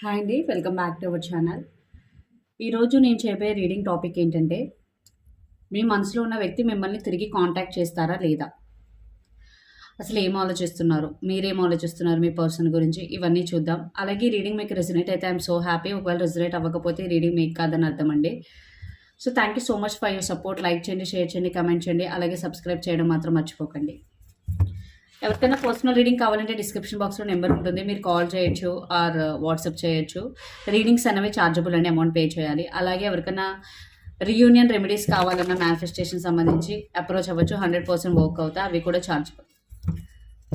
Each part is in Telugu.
హాయ్ అండి welcome back to our channel ఈరోజు నేను చెప్పే రీడింగ్ టాపిక్ ఏంటంటే మీ మనసులో ఉన్న వ్యక్తి మిమ్మల్ని తిరిగి కాంటాక్ట్ చేస్తారా లేదా? అసలు ఏం ఆలోచిస్తున్నారు? మీరేం ఆలోచిస్తున్నారు మీ పర్సన్ గురించి? ఇవన్నీ చూద్దాం. అలాగే రీడింగ్ మీకు రెసినేట్ అయితే ఐఎమ్ సో హ్యాపీ ఒకవేళ రెసినేట్ అవ్వకపోతే రీడింగ్ మీకు కాదని అర్థం అండి. So thank you so much for your support like చేయండి షేర్ చేయండి కమెంట్ చేయండి. అలాగే సబ్స్క్రైబ్ చేయడం మాత్రం మర్చిపోకండి. ఎవరికైనా పర్సనల్ రీడింగ్ కావాలంటే డిస్క్రిప్షన్ బాక్స్లో నెంబర్ ఉంటుంది. మీరు కాల్ చేయొచ్చు ఆర్ వాట్సాప్ uh, చేయొచ్చు. రీడింగ్స్ అనేవి ఛార్జబుల్ అండి అమౌంట్ పే చేయాలి. అలాగే ఎవరికైనా రీయూనియన్ రెమెడీస్ కావాలన్న మేనిఫెస్టేషన్ సంబంధించి అప్రోచ్ అవ్వచ్చు. హండ్రెడ్ పర్సెంట్ వర్క్ అవుతాయి అవి కూడా ఛార్జబుల్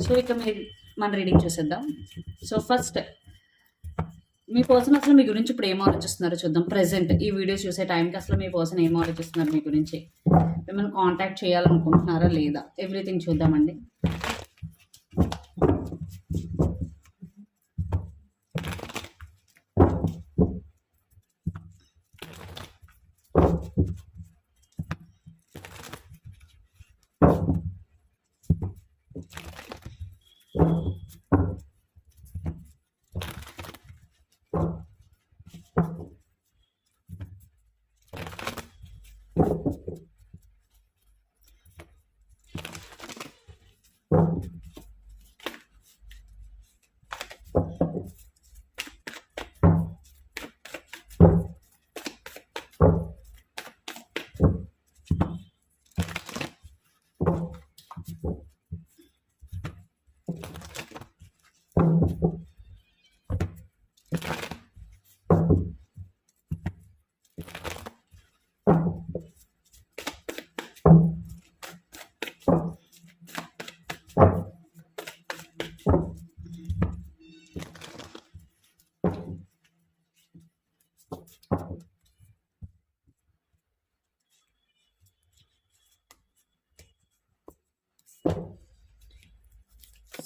సో ఇక మీరు మన రీడింగ్ చూసేద్దాం. సో ఫస్ట్ మీ పర్సన్ అసలు మీ గురించి ఇప్పుడు ఏం ఆలోచిస్తున్నారో చూద్దాం. ప్రెసెంట్ ఈ వీడియో చూసే టైంకి అసలు మీ పర్సన్ ఏం ఆలోచిస్తున్నారు మీ గురించి? మిమ్మల్ని కాంటాక్ట్ చేయాలనుకుంటున్నారా లేదా? ఎవ్రీథింగ్ చూద్దామండి.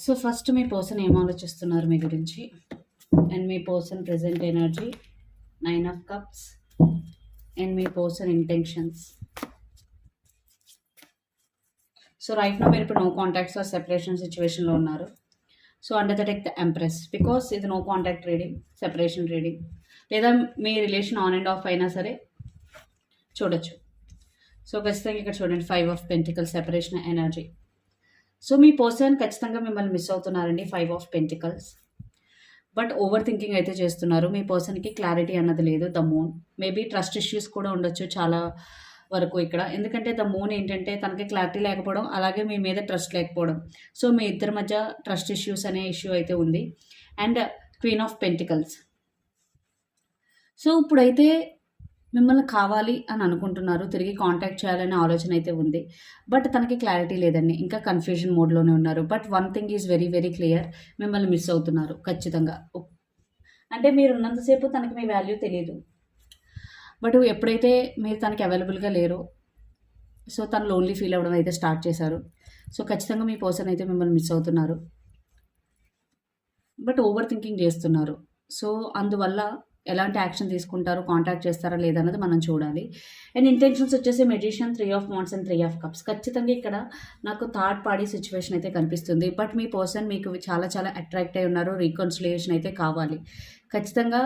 సో ఫస్ట్ మీ పర్సన్ ఏం ఆలోచిస్తున్నారు మీ గురించి? And me person present energy nine of cups and me person intentions so right no మీరు ఇప్పుడు నో కాంటాక్ట్స్ ఆర్ సెపరేషన్ సిచ్యువేషన్లో ఉన్నారు. So under the tech the Empress because ఇది no contact reading separation reading లేదా మీ రిలేషన్ ఆన్ అండ్ ఆఫ్ అయినా సరే చూడొచ్చు. సో ఖచ్చితంగా ఇక్కడ చూడండి five of pentacle separation energy so me person ఖచ్చితంగా మిమ్మల్ని miss అవుతున్నారండి five of pentacles but over thinking అయితే చేస్తున్నారు. మీ పర్సన్కి క్లారిటీ అన్నది లేదు. The moon maybe trust issues కూడా ఉండొచ్చు చాలా వరకు ఇక్కడ. ఎందుకంటే ద మూన్ ఏంటంటే తనకి క్లారిటీ లేకపోవడం అలాగే మీ మీద ట్రస్ట్ లేకపోవడం. సో మీ ఇద్దరి మధ్య ట్రస్ట్ ఇష్యూస్ అనే ఇష్యూ అయితే ఉంది. And queen of pentacles so ఇప్పుడైతే మిమ్మల్ని కావాలి అని అనుకుంటున్నారు తిరిగి కాంటాక్ట్ చేయాలనే ఆలోచన అయితే ఉంది. బట్ తనకి క్లారిటీ లేదండి. ఇంకా కన్ఫ్యూజన్ మోడ్లోనే ఉన్నారు. But one thing is very very clear మిమ్మల్ని మిస్ అవుతున్నారు. ఖచ్చితంగా. అంటే మీరు ఉన్నంతసేపు తనకి మీ వాల్యూ తెలియదు బట్ ఎప్పుడైతే మీరు తనకి అవైలబుల్గా లేరో సో తను లోన్లీ ఫీల్ అవ్వడం అయితే స్టార్ట్ చేశారు. సో ఖచ్చితంగా మీ పర్సన్ అయితే మిమ్మల్ని మిస్ అవుతున్నారు. బట్ ఓవర్ థింకింగ్ చేస్తున్నారు. సో అందువల్ల ఎలాంటి యాక్షన్ తీసుకుంటారు కాంటాక్ట్ చేస్తారా లేదన్నది మనం చూడాలి. అండ్ ఇంటెన్షన్స్ వచ్చేసి medicine three of wands and three of cups ఖచ్చితంగా ఇక్కడ నాకు థర్డ్ పార్టీ సిచ్యువేషన్ అయితే కనిపిస్తుంది. బట్ మీ పర్సన్ మీకు చాలా చాలా అట్రాక్ట్ అయి ఉన్నారు. రీకన్సిలియేషన్ అయితే కావాలి. ఖచ్చితంగా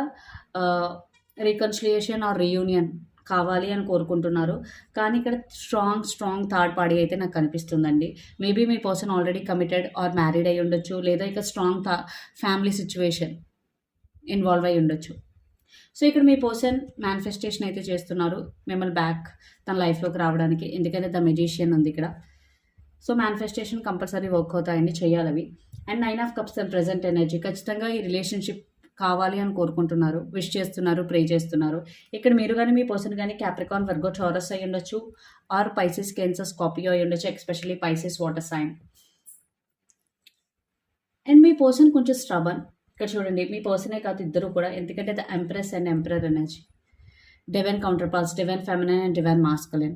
రీకన్సిలియేషన్ ఆర్ రీయూనియన్ కావాలి అని కోరుకుంటున్నారు. కానీ ఇక్కడ స్ట్రాంగ్ స్ట్రాంగ్ థర్డ్ పార్టీ అయితే నాకు కనిపిస్తుందండి. Maybe me person already committed or married అయి ఉండొచ్చు. లేదా ఇక స్ట్రాంగ్ ఫ్యామిలీ సిచ్యువేషన్ ఇన్వాల్వ్ అయి ఉండొచ్చు. సో ఇక్కడ మీ పర్సన్ మేనిఫెస్టేషన్ అయితే చేస్తున్నారు మిమ్మల్ని బ్యాక్ తన లైఫ్లోకి రావడానికి. ఎందుకంటే ద మెజిషియన్ ఉంది ఇక్కడ. సో మేనిఫెస్టేషన్ కంపల్సరీ వర్క్ అవుతాయని చేయాలి అవి. And nine of cups and present energy ఖచ్చితంగా ఈ రిలేషన్షిప్ కావాలి అని కోరుకుంటున్నారు. విష్ చేస్తున్నారు ప్రే చేస్తున్నారు. ఇక్కడ మీరు కానీ మీ పర్సన్ కానీ క్యాప్రికాన్ వర్గో చౌరస్ అయి ఉండొచ్చు. ఆర్ పైసెస్ కెన్సస్ కాపీ అయి ఉండొచ్చు especially pisces water sign and me person కొంచెం స్ట్రబన్ ఇక్కడ చూడండి మీ పర్సనే కాదు ఇద్దరు కూడా. ఎందుకంటే the empress and emperor energy divine counterparts divine feminine and divine masculine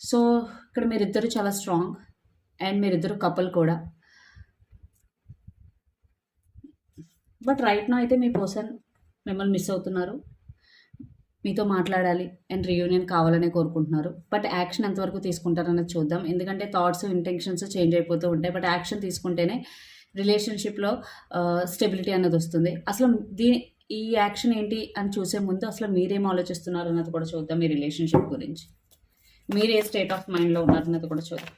so ఇక్కడ మీరిద్దరు చాలా స్ట్రాంగ్ అండ్ మీరిద్దరు కపుల్ కూడా. బట్ రైట్ నా అయితే మీ పర్సన్ మిమ్మల్ని మిస్ అవుతున్నారు. మీతో మాట్లాడాలి అండ్ రియూనియన్ కావాలనే కోరుకుంటున్నారు. బట్ యాక్షన్ ఎంతవరకు తీసుకుంటారన్నది చూద్దాం. ఎందుకంటే థాట్స్ ఇంటెన్షన్స్ చేంజ్ అయిపోతూ ఉంటాయి. బట్ యాక్షన్ తీసుకుంటేనే రిలేషన్షిప్లో స్టెబిలిటీ అన్నది వస్తుంది. అసలు దీని ఈ యాక్షన్ ఏంటి అని చూసే ముందు అసలు మీరేం ఆలోచిస్తున్నారు అన్నది కూడా చూద్దాం మీ రిలేషన్షిప్ గురించి. మీరు ఏ స్టేట్ ఆఫ్ మైండ్లో ఉన్నారన్నది కూడా చూద్దాం.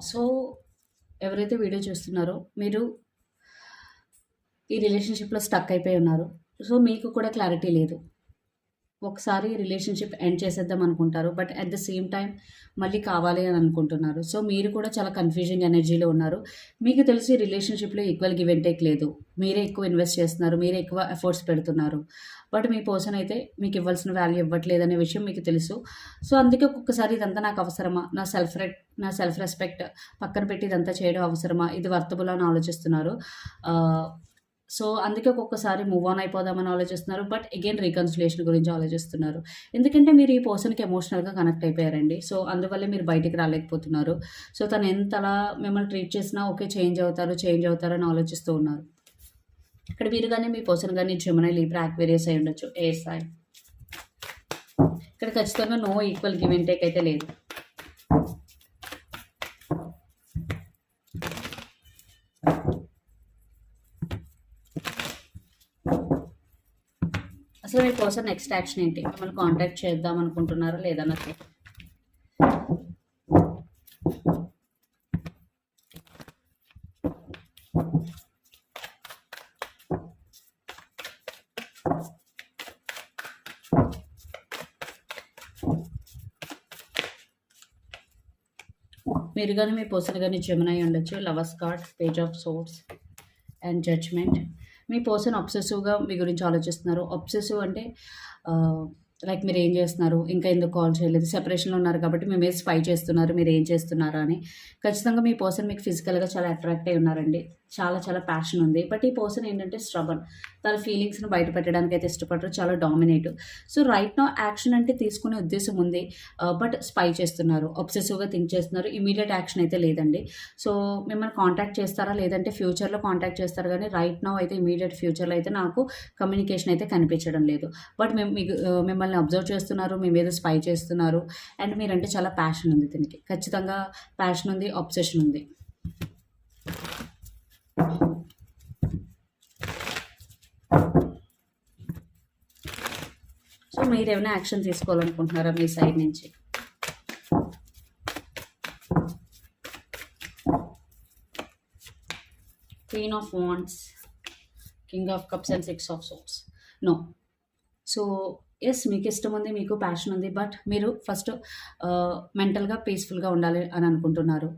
సో ఎవరైతే వీడియో చూస్తున్నారో మీరు ఈ రిలేషన్షిప్లో స్టక్ అయిపోయి ఉన్నారు. సో మీకు కూడా క్లారిటీ లేదు. ఒకసారి రిలేషన్షిప్ ఎండ్ చేసేద్దాం అనుకుంటారు but at the same time మళ్ళీ కావాలి అని అనుకుంటున్నారు. సో మీరు కూడా చాలా కన్ఫ్యూజింగ్ ఎనర్జీలో ఉన్నారు. మీకు తెలిసి రిలేషన్షిప్లో ఈక్వల్ గివ్ అండ్ టేక్ లేదు. మీరే ఎక్కువ ఇన్వెస్ట్ చేస్తున్నారు మీరే ఎక్కువ ఎఫర్ట్స్ పెడుతున్నారు. బట్ మీ పర్సన్ అయితే మీకు ఇవ్వాల్సిన వాల్యూ ఇవ్వట్లేదు అనే విషయం మీకు తెలుసు. సో అందుకే ఒక్కొక్కసారి ఇదంతా నాకు అవసరమా? నా సెల్ఫ్ నా సెల్ఫ్ రెస్పెక్ట్ పక్కన పెట్టి ఇదంతా చేయడం అవసరమా? ఇది వర్తబుల్ అని ఆలోచిస్తున్నారు. సో అందుకే ఒక్కొక్కసారి మూవ్ ఆన్ అయిపోదామని ఆలోచిస్తున్నారు. బట్ అగైన్ రీకన్సిలేషన్ గురించి ఆలోచిస్తున్నారు. ఎందుకంటే మీరు ఈ పర్సన్కి ఎమోషనల్గా కనెక్ట్ అయిపోయారండి. సో అందువల్లే మీరు బయటికి రాలేకపోతున్నారు. సో తను ఎంతలా మిమ్మల్ని ట్రీట్ చేసినా ఓకే చేంజ్ అవుతారు చేంజ్ అవుతారు అని ఆలోచిస్తూ ఉన్నారు. ఇక్కడ మీరు కానీ మీ పర్సన్ కానీ జమునై లీబ్రా యాక్వేరియస్ అయి ఉండొచ్చు. ఏ సాయి. ఇక్కడ ఖచ్చితంగా no equal give and take అయితే లేదు. అసలు మీ పర్సన్ నెక్స్ట్ యాక్షన్ ఏంటి? మిమ్మల్ని కాంటాక్ట్ చేద్దాం అనుకుంటున్నారా లేదా నాకు? మీరు కానీ మీ పర్సన్ కానీ జమనై ఉండొచ్చు lovers card page of swords and judgement me person అబ్సెసివ్గా మీ గురించి ఆలోచిస్తున్నారు. అబ్సెసివ్ అంటే లైక్ మీరు ఏం చేస్తున్నారు? ఇంకా ఎందుకు కాల్ చేయలేదు? సెపరేషన్లో ఉన్నారు కాబట్టి మేము స్పై చేస్తున్నారు. మీరు ఏం చేస్తున్నారా అని. ఖచ్చితంగా మీ పర్సన్ మీకు ఫిజికల్గా చాలా అట్రాక్ట్ అయి ఉన్నారండి. చాలా చాలా ప్యాషన్ ఉంది. బట్ ఈ పర్సన్ ఏంటంటే స్ట్రబన్ తన ఫీలింగ్స్ని బయట పెట్టడానికి అయితే ఇష్టపడరు. చాలా dominate so right no action అంటే తీసుకునే ఉద్దేశం ఉంది. Uh, బట్ స్పై చేస్తున్నారు. అబ్సెసివ్గా థింక్ చేస్తున్నారు. ఇమీడియట్ యాక్షన్ అయితే లేదండి. సో మిమ్మల్ని కాంటాక్ట్ చేస్తారా? లేదంటే ఫ్యూచర్లో కాంటాక్ట్ చేస్తారు. కానీ రైట్ నో అయితే ఇమీడియట్ ఫ్యూచర్లో అయితే నాకు కమ్యూనికేషన్ అయితే కనిపించడం లేదు. బట్ మేము మీకు uh, మిమ్మల్ని అబ్జర్వ్ చేస్తున్నారు. మేము ఏదో స్పై చేస్తున్నారు. అండ్ మీరంటే చాలా ప్యాషన్ ఉంది దీనికి. ఖచ్చితంగా ప్యాషన్ ఉంది అబ్సెషన్ ఉంది. సో మీరు ఏమైనా యాక్షన్ తీసుకోవాలనుకుంటున్నారా మీ సైడ్ నుంచి? Queen of wands king of cups and six of swords no so yes మీకు ఇష్టం ఉంది మీకు ప్యాషన్ ఉంది బట్ మీరు ఫస్ట్ మెంటల్గా పీస్ఫుల్గా ఉండాలి అని అనుకుంటున్నారు.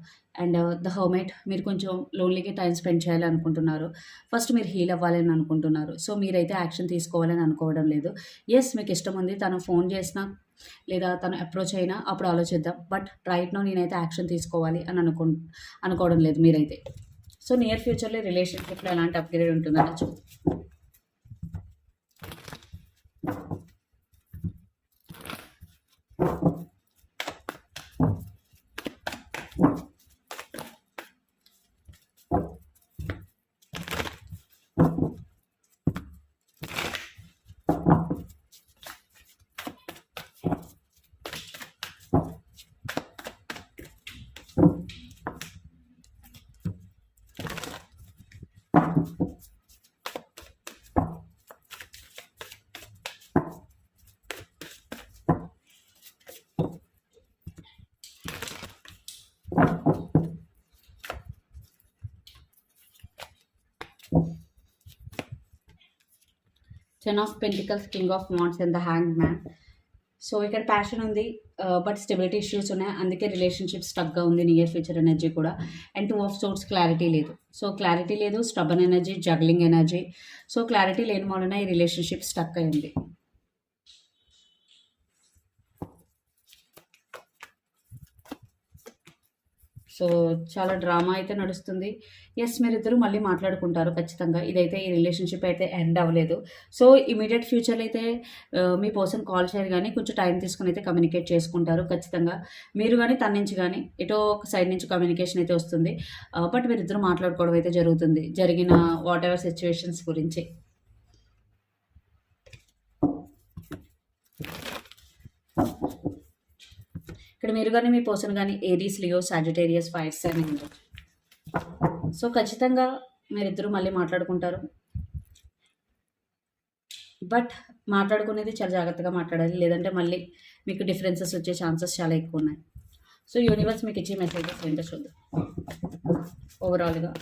అండ్ ద హోమేట్ మీరు కొంచెం లోన్లీగా టైం స్పెండ్ చేయాలి అనుకుంటున్నారు. ఫస్ట్ మీరు హీల్ అవ్వాలని అనుకుంటున్నారు. సో మీరైతే యాక్షన్ తీసుకోవాలని అనుకోవడం లేదు. ఎస్ మీకు ఇష్టం ఉంది తను ఫోన్ చేసినా లేదా తను అప్రోచ్ అయినా అప్పుడు ఆలోచిద్దాం. బట్ రైట్ నో నేనైతే యాక్షన్ తీసుకోవాలి అని అనుకు అనుకోవడం లేదు మీరైతే. సో నియర్ ఫ్యూచర్లో రిలేషన్షిప్లో ఎలాంటి అప్గ్రేడ్ ఉంటుందని చూద్దాం Ten of Pentacles, King of Wands and the Hanged Man. So ఇక్కడ ప్యాషన్ ఉంది బట్ స్టెబిలిటీ ఇష్యూస్ ఉన్నాయి. అందుకే రిలేషన్షిప్ స్టక్గా ఉంది నియర్ ఫ్యూచర్ ఎనర్జీ కూడా. And two of swords clarity లేదు. సో క్లారిటీ లేదు stubborn energy juggling energy so clarity లేని వలన ఈ రిలేషన్షిప్ స్టక్ అయింది సో చాలా డ్రామా అయితే నడుస్తుంది. ఎస్ మీరిద్దరు మళ్ళీ మాట్లాడుకుంటారు ఖచ్చితంగా. ఇదైతే ఈ రిలేషన్షిప్ అయితే ఎండ్ అవ్వలేదు. సో ఇమీడియట్ ఫ్యూచర్లో అయితే మీ పర్సన్ కాల్ చేయరు కానీ కొంచెం టైం తీసుకుని అయితే కమ్యూనికేట్ చేసుకుంటారు ఖచ్చితంగా. మీరు కానీ తన నుంచి కానీ ఎటో ఒక సైడ్ నుంచి కమ్యూనికేషన్ అయితే వస్తుంది. బట్ మీరిద్దరూ మాట్లాడుకోవడం అయితే జరుగుతుంది. జరిగిన వాట్ ఎవర్ సిచ్యువేషన్స్ గురించి. ఇక్కడ మీరు కానీ మీ పర్సన్ కానీ ఏరీస్ లియో సాజిటేరియస్ ఫైర్స్ అని సో ఖచ్చితంగా మీరిద్దరూ మళ్ళీ మాట్లాడుకుంటారు. బట్ మాట్లాడుకునేది చాలా జాగ్రత్తగా మాట్లాడాలి. లేదంటే మళ్ళీ మీకు డిఫరెన్సెస్ వచ్చే ఛాన్సెస్ చాలా ఎక్కువ ఉన్నాయి. సో యూనివర్స్ మీకు ఇచ్చే మెసేజెస్ ఏంటో చూద్దాం. ఓవరాల్గా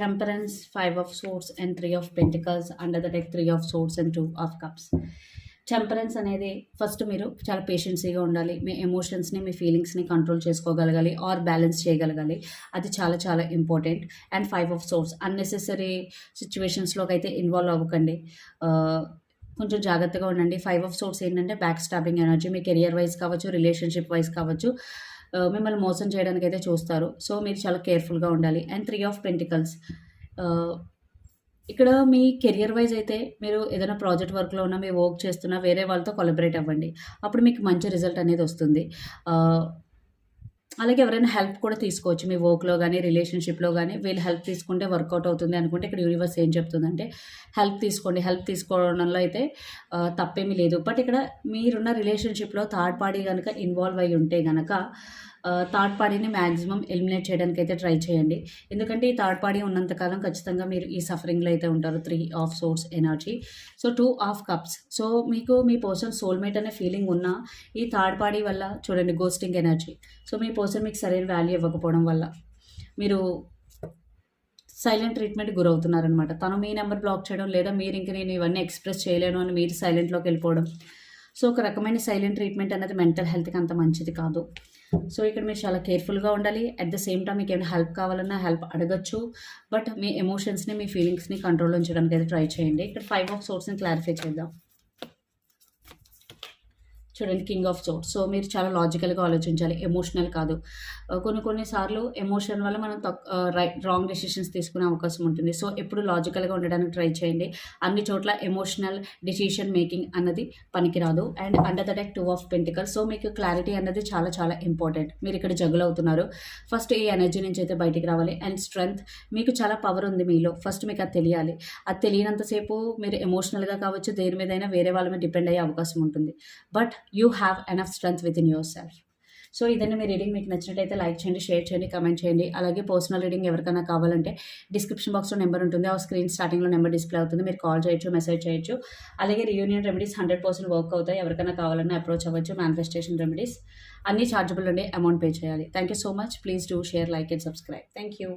temperance five of swords and three of pentacles. Under the deck three of swords and two of cups. Temperance అనేది ఫస్ట్ మీరు చాలా పేషెన్సీగా ఉండాలి. మీ ఎమోషన్స్ని మీ ఫీలింగ్స్ని కంట్రోల్ చేసుకోగలగాలి ఆర్ బ్యాలెన్స్ చేయగలగాలి. అది చాలా చాలా important and five of swords unnecessary సిచ్యువేషన్స్లోకి అయితే ఇన్వాల్వ్ అవ్వకండి. కొంచెం జాగ్రత్తగా ఉండండి. ఫైవ్ ఆఫ్ సోర్స్ ఏంటంటే బ్యాక్ స్టాపింగ్ ఎనర్జీ మీ కెరియర్ వైజ్ కావచ్చు రిలేషన్షిప్ వైజ్ కావచ్చు. మిమ్మల్ని మోసం చేయడానికి అయితే చూస్తారు. సో మీరు చాలా కేర్ఫుల్గా ఉండాలి. And three of pentacles. ఇక్కడ మీ కెరియర్ వైజ్ అయితే మీరు ఏదైనా ప్రాజెక్ట్ వర్క్లో ఉన్న మీ వర్క్ చేస్తున్నా వేరే వాళ్ళతో కొలబరేట్ అవ్వండి. అప్పుడు మీకు మంచి రిజల్ట్ అనేది వస్తుంది. అలాగే ఎవరైనా హెల్ప్ కూడా తీసుకోవచ్చు. మీ వర్క్లో కానీ రిలేషన్షిప్లో కానీ వీళ్ళు హెల్ప్ తీసుకుంటే వర్కౌట్ అవుతుంది అనుకుంటే ఇక్కడ యూనివర్స్ ఏం చెప్తుందంటే హెల్ప్ తీసుకోండి. హెల్ప్ తీసుకోవడంలో అయితే తప్పేమీ లేదు. బట్ ఇక్కడ మీరున్న రిలేషన్షిప్లో థర్డ్ పార్టీ కనుక ఇన్వాల్వ్ అయి ఉంటే కనుక థర్డ్ పార్టీని మ్యాక్సిమం ఎలిమినేట్ చేయడానికి అయితే ట్రై చేయండి. ఎందుకంటే ఈ థర్డ్ పార్టీ ఉన్నంతకాలం ఖచ్చితంగా మీరు ఈ సఫరింగ్లో అయితే ఉంటారు. Three of swords energy so two of cups so మీకు మీ పర్సన్ సోల్మేట్ అనే ఫీలింగ్ ఉన్నా ఈ థర్డ్ పార్టీ వల్ల చూడండి గోస్టింగ్ ఎనర్జీ సో మీ పర్సన్ మీకు సరైన వాల్యూ ఇవ్వకపోవడం వల్ల మీరు సైలెంట్ ట్రీట్మెంట్ గురవుతున్నారనమాట తను మీ నెంబర్ బ్లాక్ చేయడం లేదా మీరు ఇంక నేను ఇవన్నీ ఎక్స్ప్రెస్ చేయలేను అని మీరు సైలెంట్లోకి వెళ్ళిపోవడం. సో ఒక రకమైన సైలెంట్ ట్రీట్మెంట్ అనేది మెంటల్ హెల్త్కి అంత మంచిది కాదు. సో ఇక్కడ మీరు చాలా కేర్ఫుల్గా ఉండాలి. అట్ ద సేమ్ టైం మీకు ఏమైనా హెల్ప్ కావాలన్నా హెల్ప్ అడగచ్చు. బట్ మీ ఎమోషన్స్ని మీ ఫీలింగ్స్ని కంట్రోల్ ఉంచడానికి అయితే ట్రై చేయండి. ఇక్కడ ఫైవ్ ఆఫ్ సోర్స్ని క్లారిఫై చేద్దాం. చూడండి కింగ్ ఆఫ్ సోర్స్ సో మీరు చాలా లాజికల్గా ఆలోచించాలి. ఎమోషనల్ కాదు. Uh, కొన్ని కొన్నిసార్లు ఎమోషన్ వల్ల మనం తక్కువ రైట్ రాంగ్ డెసిషన్స్ తీసుకునే అవకాశం ఉంటుంది. సో ఎప్పుడు లాజికల్గా ఉండడానికి ట్రై చేయండి. అన్ని చోట్ల ఎమోషనల్ డెసిషన్ మేకింగ్ అన్నది పనికిరాదు. And under the deck two of pentacle so మీకు క్లారిటీ అన్నది చాలా చాలా ఇంపార్టెంట్ మీరు ఇక్కడ జగులు అవుతున్నారు. ఫస్ట్ ఈ ఎనర్జీ నుంచి అయితే బయటికి రావాలి? అండ్ స్ట్రెంగ్త్ మీకు చాలా పవర్ ఉంది మీలో. ఫస్ట్ మీకు అది తెలియాలి. అది తెలియనంతసేపు మీరు ఎమోషనల్గా కావచ్చు దేని మీదైనా వేరే వాళ్ళ మీద డిపెండ్ అయ్యే అవకాశం ఉంటుంది. But you have enough strength within yourself. So ఇదండి మీ రీడింగ్. మీకు నచ్చినట్టయితే లైక్ చేయండి షేర్ చేయండి కమెంట్ చేయండి. అలాగే పర్సనల్ రీడింగ్ ఎవరికైనా కావాలంటే డిస్క్రిప్షన్ బాక్స్లో నెంబర్ ఉంటుంది. ఆ స్క్రీన్ స్టార్టింగ్లో నెంబర్ డిస్ప్లే అవుతుంది. మీరు కాల్ చేయొచ్చు మెసేజ్ చేయొచ్చు. అలాగే reunion remedies hundred percent work అవుతాయి. ఎవరికైనా కావాలన్నా అప్రోచ్ అవ్వచ్చు. మేనిఫెస్టేషన్ రెమెడీస్ అన్ని ఛార్జబుల్ ఉండే అమౌంట్ పే చేయాలి. Thank you so much. Please do share like and subscribe. Thank you.